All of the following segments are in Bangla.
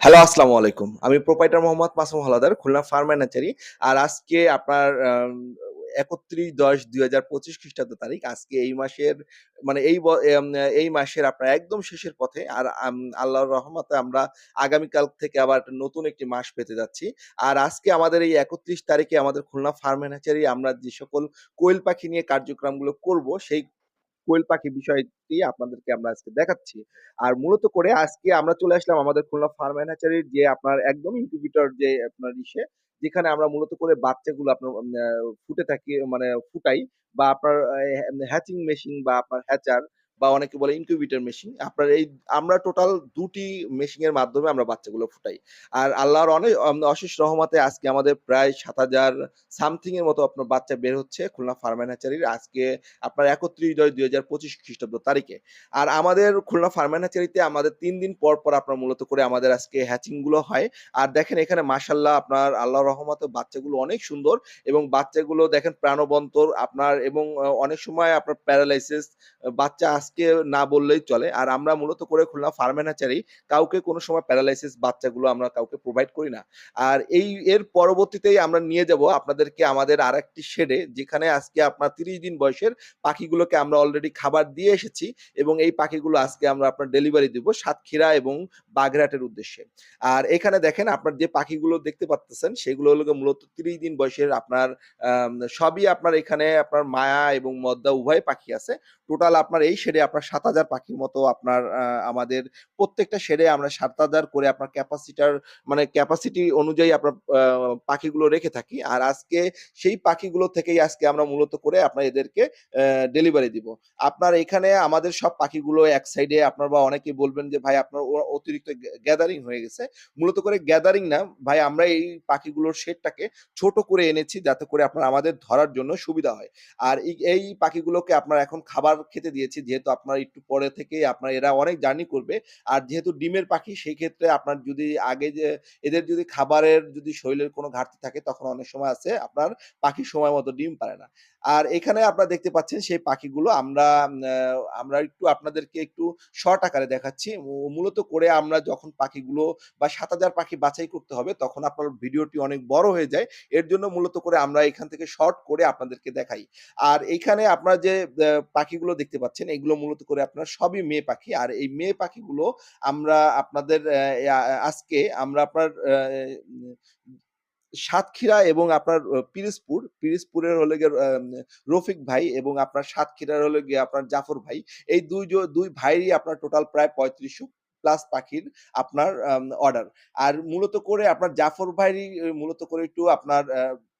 হ্যালো, আসসালামু আলাইকুম। আমি proprietor Mohammad Masum Howlader, Khulna farm hatchery. আর আজকে আপনার একত্রিশ দশ দুই হাজার পঁচিশ খ্রিস্টাব্দ তারিখ। আজকে এই মাসের মানে এই এই মাসের আপনার একদম শেষের পথে। আর আল্লাহর রহমতে আমরা আগামীকাল থেকে আবার নতুন একটি মাস পেতে যাচ্ছি। আর আজকে আমাদের এই ৩১ তারিখে আমাদের খুলনা ফার্ম হ্যাচারি আমরা যে সকল কোয়েল পাখি নিয়ে কার্যক্রমগুলো করব, সেই কোয়েল পাখি বিষয়টি আপনাদেরকে আমরা আজকে দেখাচ্ছি। আর মূলত করে আজকে আমরা চলে আসলাম আমাদের খুলনা ফার্ম হ্যাচারির যে আপনার একদম ইনকিউবিটর যে আপনার ইসে, যেখানে আমরা মূলত করে বাচ্চাগুলো আপনার ফুটে থাকি মানে ফুটাই বা আপনার হ্যাচিং মেশিন বা আপনার হ্যাচার বা অনেকে বলে ইনকিউবেটর মেশিন। আপনার এই আমরা টোটাল ২ টি মেশিন এর মাধ্যমে আমরা বাচ্চাগুলো ফুটাই। আর আল্লাহর অনে অম অশেষ রহমতে আজকে আমাদের প্রায় ৭০০০ সামথিং এর মতো আপনার বাচ্চা বের হচ্ছে খুলনা ফার্ম অ্যান্ড হ্যাচারির। আজকে আপনার ৩১-১০-২০২৫ খ্রিস্টাব্দ তারিখে। আর আমাদের খুলনা ফার্ম হ্যাচারিতে আমাদের ৩ দিন পর, পর আপনার মূলত করে আমাদের আজকে হ্যাচিংগুলো হয়। আর দেখেন এখানে মাশাআল্লাহ আপনার আল্লাহ রহমতে বাচ্চাগুলো অনেক সুন্দর এবং বাচ্চাগুলো দেখেন প্রাণবন্তর আপনার এবং অনেক সময় আপনার প্যারালাইসিস বাচ্চা আজকে না বললেই চলে। আর আমরা মূলত করে খুলনা ফার্ম অ্যান্ড হ্যাচারি কাউকে কোনো সময় প্যারালাইসিস বাচ্চাগুলো আমরা কাউকে প্রোভাইড করি না। আর এই এর পরবর্তীতেই আমরা নিয়ে যাব আপনাদেরকে আমাদের আরেকটি শেডে যেখানে আজকে আপনার ৩০ দিন বয়সের পাখিগুলোকে আমরা অলরেডি খাবার দিয়ে এসেছি এবং এই পাখিগুলো আজকে আমরা আপনার ডেলিভারি দিব সাতক্ষীরা এবং বাগেরহাটের উদ্দেশ্যে। আর এখানে দেখেন আপনার যে পাখিগুলো দেখতে পারতেছেন সেগুলো হলো মূলত ৩০ দিন বয়সের আপনার সবই আপনার এখানে আপনার মায়া এবং মদ্দা উভয় পাখি আছে। টোটাল আপনার এই শেডে আপনার ৭০০০ পাখির মতো আপনার আমাদের প্রত্যেকটা শেডে আমরা ৭০০০ করে আপনার ক্যাপাসিটার মানে ক্যাপাসিটি অনুযায়ী আপনার পাখিগুলো রেখে থাকি। আর আজকে সেই পাখিগুলো থেকেই আজকে আমরা মূলত করে আপনার এদেরকে ডেলিভারি দিব। আপনার এখানে আমাদের সব পাখিগুলো এক সাইডে আপনার বা অনেকেই বলবেন যে ভাই আপনার অতিরিক্ত গ্যাদারিং হয়ে গেছে। মূলত করে গ্যাদারিং না, ভাই আমরা এই পাখিগুলোর শেডটাকে ছোট করে এনেছি যাতে করে আপনার আমাদের ধরার জন্য সুবিধা হয়। আর এই পাখিগুলোকে আপনার এখন খাবার খেতে দিয়েছি যেহেতু আপনার একটু পরে থেকে আপনার এরা অনেক জার্নি করবে। আর যেহেতু ডিমের পাখি, সেই ক্ষেত্রে আপনার যদি আগে যে, এদের যদি খাবারের যদি শরীরের কোনো ঘাটতি থাকে, তখন অনেক সময় আছে, আপনার পাখি সময় মতো ডিম পারে না। আর এখানে আপনারা দেখতে পাচ্ছেন, সেই পাখিগুলো আমরা আমরা একটু আপনাদেরকে একটু শর্ট আকারে দেখাচ্ছি। মূলত করে আমরা যখন পাখিগুলো বা ৭০০০ পাখি বাছাই করতে হবে, তখন আপনার ভিডিওটি অনেক বড় হয়ে যায়। এর জন্য মূলত করে আমরা এখান থেকে শর্ট করে আপনাদেরকে দেখাই। আর এইখানে আপনারা যে পাখিগুলো দেখতে পাচ্ছেন, এগুলো মূলত করে আপনার সবই মেয়ে পাখি। আর এই মেয়ে পাখিগুলো আমরা আপনাদের আজকে আমরা আপনার সাতক্ষীরা এবং আপনার পিরোজপুর, হলে গিয়ে রফিক ভাই এবং আপনার সাতক্ষীরার হলে গিয়ে আপনার জাফর ভাই। এই ২ জ ২ ভাইয়েরই আপনার টোটাল প্রায় ৩৫০০ প্লাস পাখির আপনার অর্ডার। আর মূলত করে আপনার জাফর ভাইয়েরই মূলত করে একটু আপনার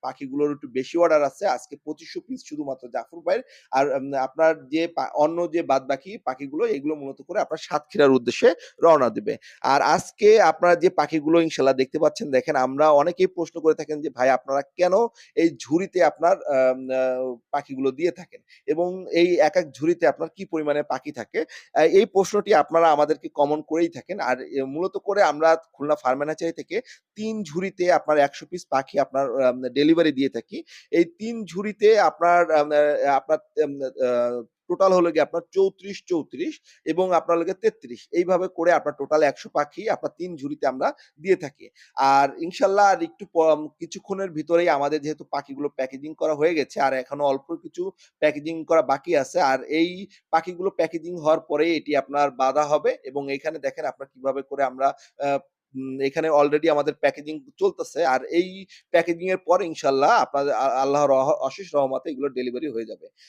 পাখিগুলোর একটু বেশি অর্ডার আছে। আজকে ২৫০০ পিস শুধুমাত্র জাফর ভাইয়ের। আর আপনার যে অন্য যে বাদবাকি পাখিগুলো, এগুলো মূলত করে আপনার সাতক্ষীরার উদ্দেশ্যে রওনা দিবে। আর আজকে আপনারা যে পাখিগুলো ইনশাআল্লাহ দেখতে পাচ্ছেন, দেখেন আমরা অনেকেই প্রশ্ন করে থাকেন যে, ভাই, আপনারা কেন এই ঝুড়িতে আপনার পাখিগুলো দিয়ে থাকেন? এবং এই এক এক ঝুড়িতে আপনার কি পরিমাণে পাখি থাকে? এই প্রশ্নটি আপনারা আমাদেরকে কমন করেই থাকেন। আর মূলত করে আমরা খুলনা ফার্ম অ্যান্ড হ্যাচারি থেকে তিন ঝুড়িতে আপনার ১০০ পিস পাখি আপনার, আম ডেলিভারি দিয়ে থাকি। এই তিন ঝুড়িতে আপনার আপনার টোটাল হলো গিয়ে আপনার ৩৪, ৩৪ এবং আপনার গিয়ে ৩৩ এইভাবে করে আপনার টোটাল ১০০ পাখি আপনার তিন ঝুড়িতে আমরা দিয়ে থাকি। আর ইনশাল্লাহ আর একটু কিছুক্ষণের ভিতরেই আমাদের যেহেতু পাখিগুলো প্যাকেজিং করা হয়ে গেছে আর এখনও অল্প কিছু প্যাকেজিং করা বাকি আছে। আর এই পাখিগুলো প্যাকেজিং হওয়ার পরেই এটি আপনার বাধা হবে এবং এখানে দেখেন আপনার কীভাবে করে আমরা এখানে অলরেডি আমাদের প্যাকেজিং চলতেছে। আর এই প্যাকেজিং এর পরে ইনশাল্লাহ আপনাদের আল্লাহর অশেষ রহমতে এগুলো ডেলিভারি হয়ে যাবে।